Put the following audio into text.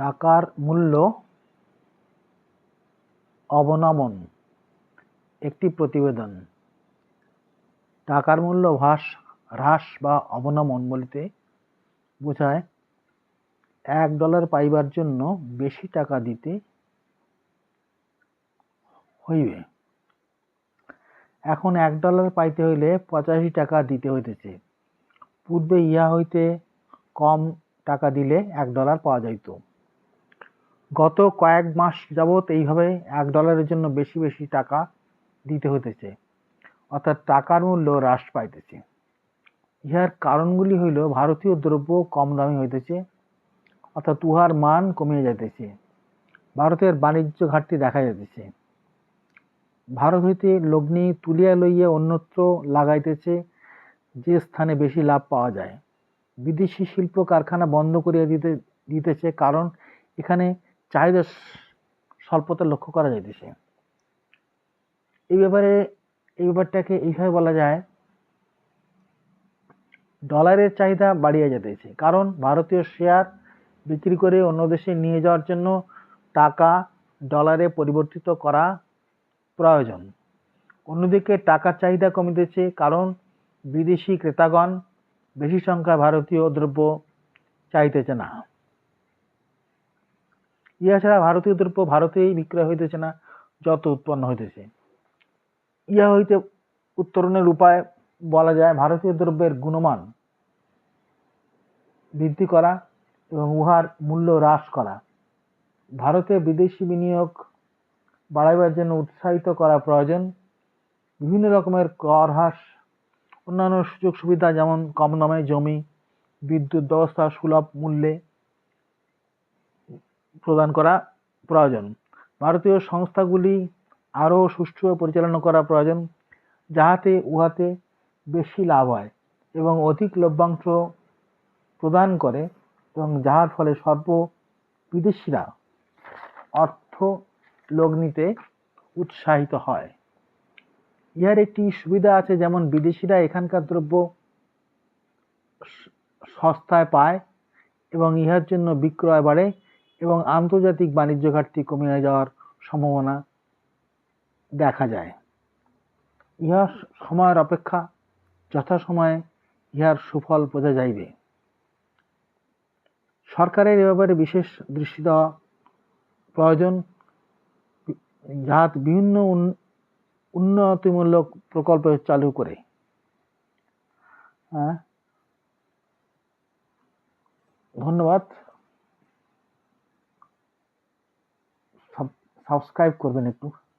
টাকার মূল্য অবনমন। একটি প্রতিবেদন। টাকার মূল্য হ্রাস হ্রাস বা অবনমন বলিতে বোঝায়, এক ডলার পাইবার জন্য বেশি টাকা দিতে হইবে। এখন এক ডলার পাইতে হইলে পঁচাশি টাকা দিতে হইতেছে। পূর্বে ইহা হইতে কম টাকা দিলে এক ডলার পাওয়া যাইত। গত কয়েক মাস যাবৎ এইভাবে এক ডলারের জন্য বেশি বেশি টাকা দিতে হইতেছে। অর্থাৎ টাকার মূল্য হ্রাস পাইতেছে। ইহার কারণগুলি হইল, ভারতীয় দ্রব্য কম দামি হইতেছে, অর্থাৎ উহার মান কমিয়া যাইতেছে। ভারতের বাণিজ্য ঘাটতি দেখা যাইতেছে। ভারত হইতে লগ্নি তুলিয়া লইয়া অন্যত্র লাগাইতেছে, যে স্থানে বেশি লাভ পাওয়া যায়। বিদেশি শিল্প কারখানা বন্ধ করিয়া দিতে, দিতেছে, কারণ এখানে চাহিদা স্বল্পতা লক্ষ্য করা যাইতেছে। এই ব্যাপারে, এই ব্যাপারটাকে এইভাবে বলা যায়, ডলারের চাহিদা বাড়িয়ে যেতেছে কারণ ভারতীয় শেয়ার বিক্রি করে অন্য দেশে নিয়ে যাওয়ার জন্য টাকা ডলারে পরিবর্তিত করা প্রয়োজন। অন্যদিকে টাকার চাহিদা কমিতেছে কারণ বিদেশি ক্রেতাগণ বেশি সংখ্যায় ভারতীয় দ্রব্য চাইতেছে না। ইহা ছাড়া ভারতীয় দ্রব্য ভারতেই বিক্রয় হইতেছে না, যত উৎপন্ন হইতেছে। ইহা হইতে উত্তরণের উপায় বলা যায় ভারতীয় দ্রব্যের গুণমান বৃদ্ধি করা এবং উহার মূল্য হ্রাস করা। ভারতে বিদেশি বিনিয়োগ বাড়াইবার জন্য উৎসাহিত করা প্রয়োজন। বিভিন্ন রকমের কর হ্রাস, অন্যান্য সুযোগ সুবিধা যেমন কম দামে জমি, বিদ্যুৎ ব্যবস্থা সুলভ মূল্যে প্রদান করা প্রয়োজন। ভারতীয় সংস্থাগুলি আরও সুষ্ঠু পরিচালনা করা প্রয়োজন, যাহাতে উহাতে বেশি লাভ হয় এবং অধিক লভ্যাংশ প্রদান করে এবং যাহার ফলে সর্ব বিদেশিরা অর্থ লগ্নিতে উৎসাহিত হয়। ইহার একটি সুবিধা আছে, যেমন বিদেশিরা এখানকার দ্রব্য সস্তায় পায় এবং ইহার জন্য বিক্রয় বাড়ে। এবং আন্তর্জাতিক বাণিজ্য ঘাটতি কমিয়ে যাওয়ার সম্ভাবনা দেখা যায়। ইহা সময়ের অপেক্ষা যথাসময়ে ইহার সুফল বোঝা যাইবে। সরকারের এ ব্যাপারে বিশেষ দৃষ্টি দেওয়া প্রয়োজন। যাহাতে বিভিন্ন উন্নতিমূলক প্রকল্প চালু করে। হ্যাঁ? ধন্যবাদ। সাবস্ক্রাইব করবেন একটু।